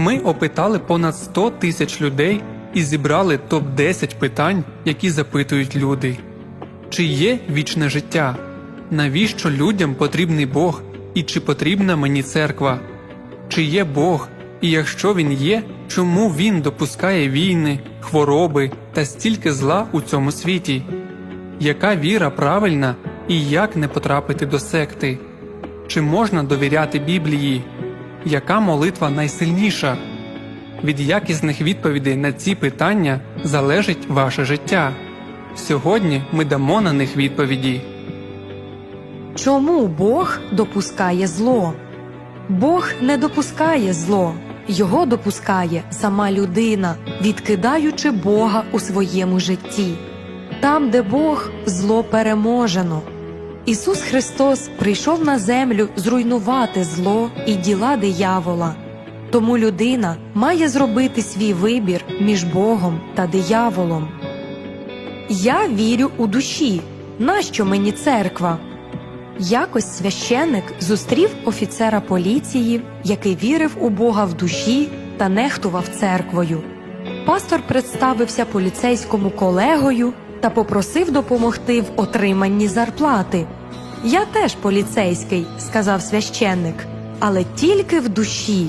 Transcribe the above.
Ми опитали понад 100 тисяч людей і зібрали топ-10 питань, які запитують люди. Чи є вічне життя? Навіщо людям потрібний Бог і чи потрібна мені церква? Чи є Бог, і якщо він є, чому він допускає війни, хвороби та стільки зла у цьому світі? Яка віра правильна і як не потрапити до секти? Чи можна довіряти Біблії? Яка молитва найсильніша? Від якісних відповідей на ці питання залежить ваше життя. Сьогодні ми дамо на них відповіді. Чому Бог допускає зло? Бог не допускає зло, його допускає сама людина, відкидаючи Бога у своєму житті. Там, де Бог, зло переможено. Ісус Христос прийшов на землю зруйнувати зло і діла диявола. Тому людина має зробити свій вибір між Богом та дияволом. Я вірю у душі. Нащо мені церква? Якось священник зустрів офіцера поліції, який вірив у Бога в душі та нехтував церквою. Пастор представився поліцейському колегою та попросив допомогти в отриманні зарплати. Я теж поліцейський, сказав священник, але тільки в душі.